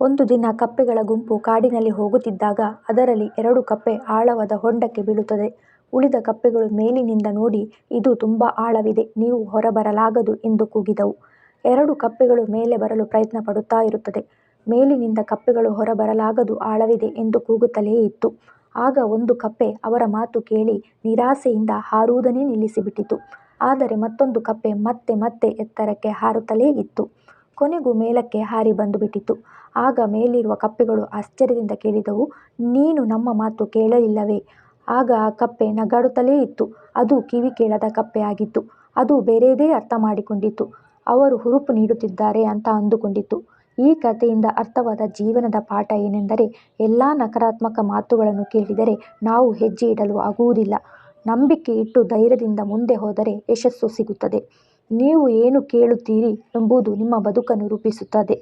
ಒಂದು ದಿನ ಕಪ್ಪೆಗಳ ಗುಂಪು ಕಾಡಿನಲ್ಲಿ ಹೋಗುತ್ತಿದ್ದಾಗ ಅದರಲ್ಲಿ ಎರಡು ಕಪ್ಪೆ ಆಳವಾದ ಹೊಂಡಕ್ಕೆ ಬೀಳುತ್ತದೆ. ಉಳಿದ ಕಪ್ಪೆಗಳು ಮೇಲಿನಿಂದ ನೋಡಿ, ಇದು ತುಂಬಾ ಆಳವಿದೆ, ನೀವು ಹೊರಬರಲಾಗದು ಎಂದು ಕೂಗಿದವು. ಎರಡು ಕಪ್ಪೆಗಳು ಮೇಲೆ ಬರಲು ಪ್ರಯತ್ನ ಪಡುತ್ತಾ ಇರುತ್ತದೆ. ಮೇಲಿನಿಂದ ಕಪ್ಪೆಗಳು ಹೊರಬರಲಾಗದು ಆಳವಿದೆ ಎಂದು ಕೂಗುತ್ತಲೇ ಇತ್ತು. ಆಗ ಒಂದು ಕಪ್ಪೆ ಅವರ ಮಾತು ಕೇಳಿ ನಿರಾಸೆಯಿಂದ ಹಾರುವುದನ್ನೇ ನಿಲ್ಲಿಸಿಬಿಟ್ಟಿತು. ಆದರೆ ಮತ್ತೊಂದು ಕಪ್ಪೆ ಮತ್ತೆ ಮತ್ತೆ ಎತ್ತರಕ್ಕೆ ಹಾರುತ್ತಲೇ ಇತ್ತು. ಕೊನೆಗೂ ಮೇಲಕ್ಕೆ ಹಾರಿ ಬಂದುಬಿಟ್ಟಿತು. ಆಗ ಮೇಲಿರುವ ಕಪ್ಪೆಗಳು ಆಶ್ಚರ್ಯದಿಂದ ಕೇಳಿದವು, ನೀನು ನಮ್ಮ ಮಾತು ಕೇಳಲಿಲ್ಲವೇ? ಆಗ ಆ ಕಪ್ಪೆ ನಗಾಡುತ್ತಲೇ ಇತ್ತು. ಅದು ಕಿವಿ ಕೇಳದ ಕಪ್ಪೆ ಆಗಿತ್ತು. ಅದು ಬೇರೆದೇ ಅರ್ಥ ಮಾಡಿಕೊಂಡಿತ್ತು. ಅವರು ಹುರುಪು ನೀಡುತ್ತಿದ್ದಾರೆ ಅಂತ ಅಂದುಕೊಂಡಿತ್ತು. ಈ ಕಥೆಯಿಂದ ಅರ್ಥವಾದ ಜೀವನದ ಪಾಠ ಏನೆಂದರೆ ಎಲ್ಲಾ ನಕಾರಾತ್ಮಕ ಮಾತುಗಳನ್ನು ಕೇಳಿದರೆ ನಾವು ಹೆಜ್ಜೆ ಇಡಲು ಆಗುವುದಿಲ್ಲ. ನಂಬಿಕೆ ಇಟ್ಟು ಧೈರ್ಯದಿಂದ ಮುಂದೆ ಹೋದರೆ ಯಶಸ್ಸು ಸಿಗುತ್ತದೆ. ನೀವು ಏನು ಕೇಳುತ್ತೀರಿ ಎಂಬುದು ನಿಮ್ಮ ಬದುಕನ್ನು ರೂಪಿಸುತ್ತದೆ.